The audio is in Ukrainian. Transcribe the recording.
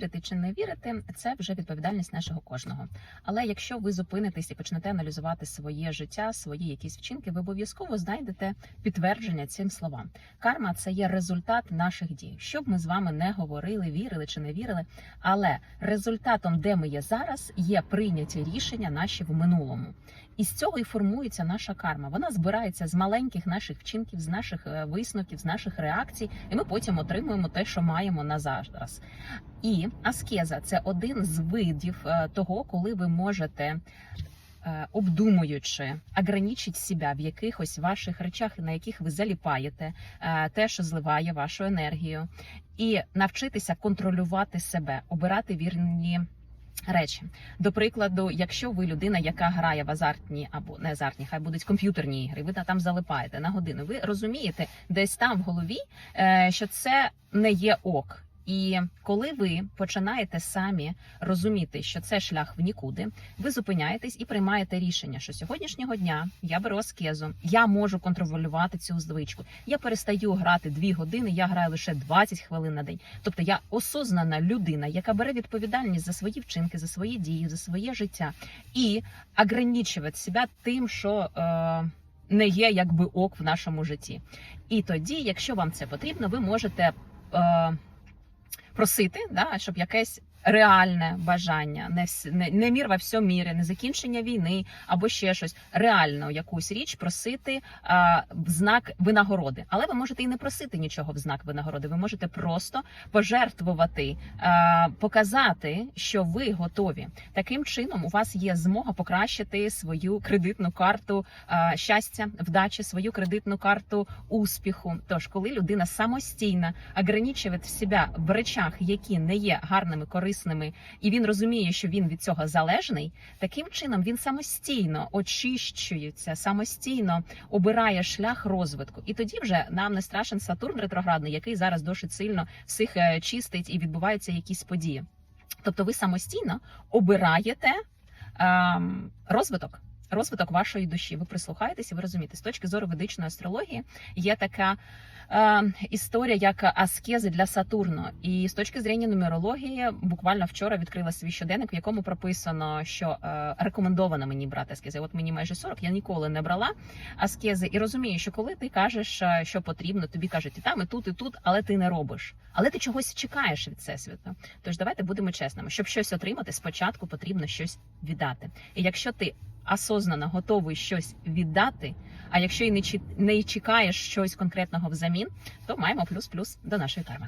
Вірити чи не вірити, це вже відповідальність нашого кожного. Але якщо ви зупинитесь і почнете аналізувати своє життя, свої якісь вчинки, ви обов'язково знайдете підтвердження цим словам. Карма це є результат наших дій. Що б ми з вами не говорили, вірили чи не вірили, але результатом, де ми є зараз, є прийняті рішення наші в минулому. І з цього і формується наша карма. Вона збирається з маленьких наших вчинків, з наших е, висновків, з наших реакцій, і ми потім отримуємо те, що маємо на зараз. І аскеза це один з видів е, того, коли ви можете. е, Обдумуючи, ограничить себе в якихось ваших речах, на яких ви заліпаєте, е, те, що зливає вашу енергію, і навчитися контролювати себе, обирати вірні речі. До прикладу, якщо ви людина, яка грає в азартні або не азартні, хай будуть комп'ютерні ігри, ви та там залипаєте на годину. Ви розумієте десь там в голові, що це не є ок. І коли ви починаєте самі розуміти, що це шлях в нікуди, ви зупиняєтесь і приймаєте рішення, що сьогоднішнього дня я беру аскезу, я можу контролювати цю звичку. Я перестаю грати дві години, я граю лише 20 хвилин на день. Тобто я осознана людина, яка бере відповідальність за свої вчинки, за свої дії, за своє життя і ограничувати себе тим, що. Е- не є якби ок в нашому житті. І тоді, якщо вам це потрібно, ви можете е, просити, да, щоб якесь реальне бажання, не, не, не мір во всьому мірі, не закінчення війни або ще щось, реально якусь річ просити а, в знак винагороди. Але ви можете і не просити нічого в знак винагороди. Ви можете просто пожертвувати, а, показати, що ви готові. Таким чином у вас є змога покращити свою кредитну карту а, щастя, вдачі, свою кредитну карту успіху. Тож, коли людина самостійно ограничує себе в речах, які не є гарними, корисними, і він розуміє, що він від цього залежний, таким чином він самостійно очищується, самостійно обирає шлях розвитку. І тоді вже нам не страшен Сатурн ретроградний, який зараз досить сильно всіх е, чистить і відбуваються якісь події. Тобто, ви самостійно обираєте ем, розвиток. Розвиток вашої душі. Ви прислухаєтеся, ви розумієте, з точки зору ведичної астрології є така історія, як аскези для Сатурну. І з точки зрення нумерології, буквально вчора відкрила свій щоденник, в якому прописано, що е, рекомендовано мені брати аскези. От мені майже 40, я ніколи не брала аскези, і розумію, що коли ти кажеш, е, що потрібно, тобі кажуть і там, і тут, і тут, але ти не робиш. Але ти чогось чекаєш від всесвіту. Тож давайте будемо чесними. Щоб щось отримати, спочатку потрібно щось віддати. І якщо ти осознано готовий щось віддати, а якщо чі- не чекаєш щось конкретного взамін, то маємо плюс-плюс до нашої карми.